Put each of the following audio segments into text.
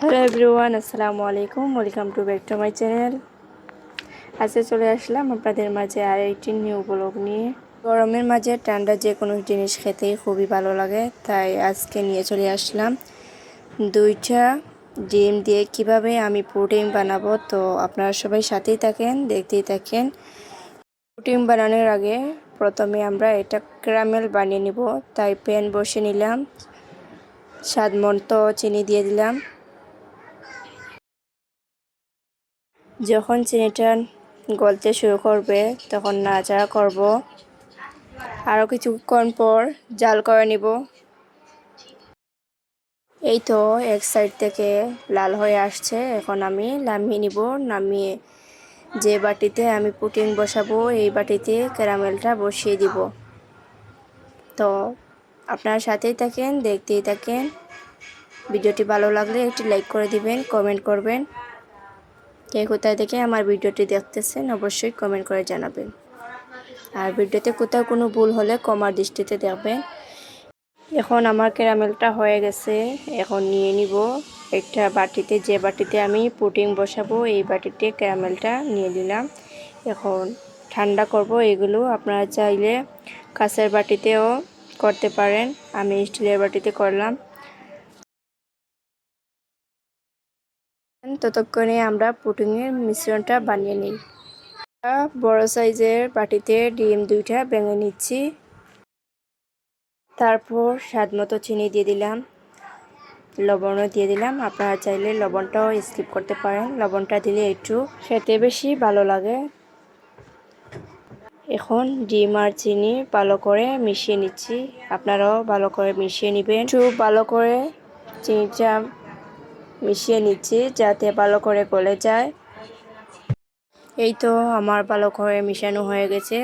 Hello everyone আসসালামু আলাইকুম welcome to back to my channel আজকে চলে আসলাম আপনাদের মাঝে আর একটি নিউ ব্লগ নিয়ে। গরমের মাঝে ঠান্ডা যে কোনো জিনিস খেতেই খুবই ভালো লাগে, তাই আজকে নিয়ে চলে আসলাম। দুইটা ডিম দিয়ে কীভাবে আমি প্রোটিন বানাবো, তো আপনারা সবাই সাথেই থাকেন, দেখতেই থাকেন। প্রোটিন বানানোর আগে প্রথমে আমরা এটা ক্যারামেল বানিয়ে নিব, তাই প্যান বসে নিলাম। স্বাদ চিনি দিয়ে দিলাম। যখন চিনিটা গলতে শুরু করবে, তখন নাড়াচাড়া করব। আরও কিছুক্ষণ পর জাল করে নিব। এই তো এক সাইড থেকে লাল হয়ে আসছে। এখন আমি নামিয়ে নিব। নামিয়ে যে বাটিতে আমি পুটিং বসাবো, এই বাটিতে ক্যারামেলটা বসিয়ে দিব। তো আপনার সাথেই থাকেন, দেখতেই থাকেন। ভিডিওটি ভালো লাগলে একটি লাইক করে দিবেন কমেন্ট করবেন। কে কোথায় থেকে আমার ভিডিওটি দেখতেছেন অবশ্যই কমেন্ট করে জানাবেন। আর ভিডিওতে কোথাও কোনো ভুল হলে কমার দৃষ্টিতে দেখবেন। এখন আমার ক্যারামেলটা হয়ে গেছে, এখন নিয়ে নিব। একটা বাটিতে, যে বাটিতে আমি পুটিং বসাবো, এই বাটিতে ক্যারামেলটা নিয়ে নিলাম। এখন ঠান্ডা করব, এগুলো আপনারা চাইলে কাঁচের বাটিতেও করতে পারেন। আমি স্টিলের বাটিতে করলাম। ততক্ষণে আমরা পুটিংয়ের মিশ্রণটা বানিয়ে নিই। বড় সাইজের বাটিতে ডিম দুইটা ভেঙে নিচ্ছি। তারপর স্বাদ মতো চিনি দিয়ে দিলাম। লবণও দিয়ে দিলাম। আপনারা চাইলে লবণটাও স্কিপ করতে পারেন। লবণটা দিলে একটু খেতে বেশি ভালো লাগে। এখন ডিম আর চিনি ভালো করে মিশিয়ে নিচ্ছি। আপনারাও ভালো করে মিশিয়ে নেবেন। একটু ভালো করে চিনিটা মিশিয়ে নিচ্ছি যাতে ভালো করে গলে যায়। এই তো আমার ভালো করে মিশানো হয়ে গেছে।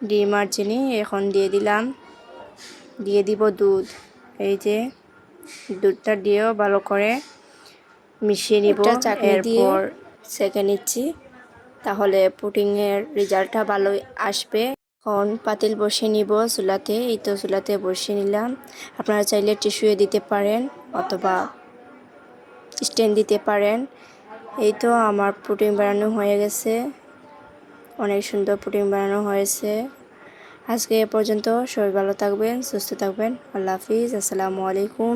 ডিম আর চিনি এখন দিয়ে দিলাম। দিয়ে দিব দুধ। এই যে দুধটা দিয়েও ভালো করে মিশিয়ে নিব। এরপর সেকে নিচ্ছি। তাহলে পুটিংয়ের রেজাল্টটা ভালো আসবে। এখন পাতিল বসিয়ে নিব চুলাতে। এই তো চুলাতে বসিয়ে নিলাম। আপনারা চাইলে টিস্যুয়ে দিতে পারেন অথবা স্ট্যান্ড দিতে পারেন। এই তো আমার পুডিং বানানো হয়ে গেছে। অনেক সুন্দর পুডিং বানানো হয়েছে। আজকে এ পর্যন্ত সবাই ভালো থাকবেন, সুস্থ থাকবেন। আল্লাহ হাফিজ। আসসালামু আলাইকুম।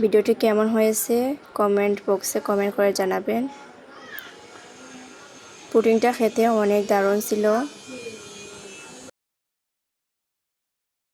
ভিডিওটি কেমন হয়েছে কমেন্ট বক্সে কমেন্ট করে জানাবেন। পুডিংটা খেতে অনেক দারুণ ছিল।